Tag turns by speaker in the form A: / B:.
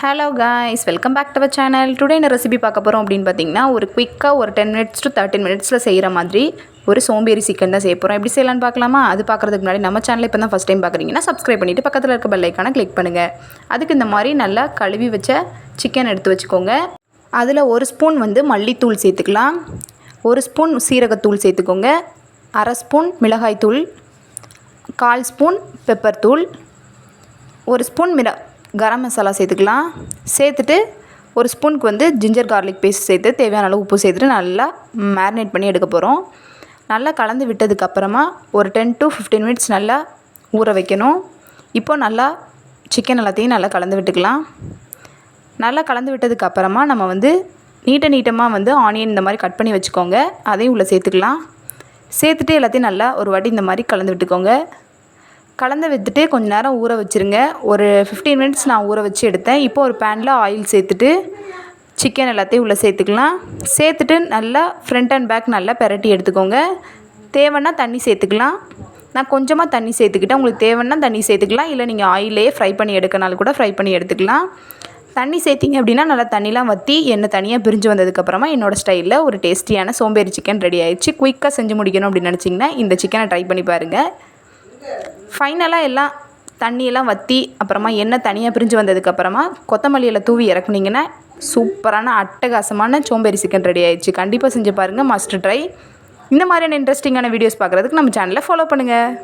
A: Hello guys welcome back to our channel today என்ன recipe பார்க்க போகிறோம் அப்படின்னு பார்த்தீங்கன்னா ஒரு குயிக்காக ஒரு டென் மினிட்ஸ் டு தேர்ட்டின் மினிட்ஸில் செய்கிற மாதிரி ஒரு சோம்பேறி சிக்கன் தான் செய்ய போகிறோம் எப்படி செய்யலாம்னு பார்க்கலாமா? அது பார்க்குறதுக்கு முன்னாடி நம்ம சேனல் இப்போ தான் ஃபஸ்ட் டைம் பார்க்குறீங்கன்னா சப்ஸ்கிரைப் பண்ணிவிட்டு பக்கத்தில் இருக்க பெல் கிளிக் பண்ணுங்கள் அதுக்கு இந்த மாதிரி நல்லா கழுவி வச்ச சிக்கன் எடுத்து வச்சுக்கோங்க. அதில் ஒரு ஸ்பூன் வந்து மல்லித்தூள் சேர்த்துக்கலாம். ஒரு ஸ்பூன் சீரகத்தூள் சேர்த்துக்கோங்க. அரை ஸ்பூன் மிளகாய்த்தூள். கால் ஸ்பூன் பெப்பர் தூள். ஒரு ஸ்பூன் மிள கரம் மசாலா சேர்த்துக்கலாம். சேர்த்துட்டு ஒரு ஸ்பூனுக்கு வந்து ஜிஞ்சர் கார்லிக் பேஸ்ட் சேர்த்து தேவையான அளவு உப்பு சேர்த்துட்டு நல்லா மேரினேட் பண்ணி எடுக்க போகிறோம் நல்லா கலந்து விட்டதுக்கப்புறமா ஒரு டென் டு ஃபிஃப்டீன் மினிட்ஸ் நல்லா ஊற வைக்கணும். இப்போ நல்லா சிக்கன் எல்லாத்தையும் நல்லா கலந்து விட்டுக்கலாம். நல்லா கலந்து விட்டதுக்கப்புறமா நம்ம வந்து நீட்ட நீட்டமாக வந்து ஆனியன் இந்த மாதிரி கட் பண்ணி வச்சுக்கோங்க. அதையும் உள்ளே சேர்த்துக்கலாம். சேர்த்துட்டு எல்லாத்தையும் நல்லா ஒரு வாட்டி இந்த மாதிரி கலந்து விட்டுக்கோங்க. கலந்து விற்றுட்டு கொஞ்சம் நேரம் ஊற வச்சுருங்க. ஒரு ஃபிஃப்டீன் மினிட்ஸ் நான் ஊற வச்சு எடுத்தேன். இப்போ ஒரு பேனில் ஆயில் சேர்த்துட்டு சிக்கன் எல்லாத்தையும் உள்ளே சேர்த்துக்கலாம். சேர்த்துட்டு நல்லா ஃப்ரண்ட் அண்ட் பேக் நல்லா பெரட்டி எடுத்துக்கோங்க. தேவைன்னா தண்ணி சேர்த்துக்கலாம். நான் கொஞ்சமாக தண்ணி சேர்த்துக்கிட்டேன். உங்களுக்கு தேவைன்னா தண்ணி சேர்த்துக்கலாம். இல்லை நீங்கள் ஆயிலே ஃப்ரை பண்ணி எடுக்கனாலும் கூட ஃப்ரை பண்ணி எடுத்துக்கலாம். தண்ணி சேர்த்திங்க அப்படின்னா நல்லா தண்ணிலாம் வற்றி எண்ணெய் தனியாக பிரிஞ்சு வந்ததுக்கப்புறமா என்னோடய ஸ்டைலில் ஒரு டேஸ்டியான சோம்பேறி சிக்கன் ரெடி ஆயிடுச்சு. குயிக்காக செஞ்சு முடிக்கணும் அப்படின்னு நினச்சிங்கன்னா இந்த சிக்கனை ட்ரை பண்ணி பாருங்கள் ஃபைனலாக எல்லாம் தண்ணியெல்லாம் வற்றி அப்புறமா எண்ணெய் தனியாக பிரிஞ்சு வந்ததுக்கப்புறமா கொத்தமல்லியில் தூவி இறக்குனீங்கன்னா சூப்பரான அட்டகாசமான சோம்பேறி சிக்கன் ரெடி ஆயிடுச்சு. கண்டிப்பாக செஞ்சு பாருங்கள் மஸ்ட் ட்ரை இந்த மாதிரியான இன்ட்ரெஸ்டிங்கான வீடியோஸ் பார்க்குறதுக்கு நம்ம சேனலை ஃபாலோ பண்ணுங்கள்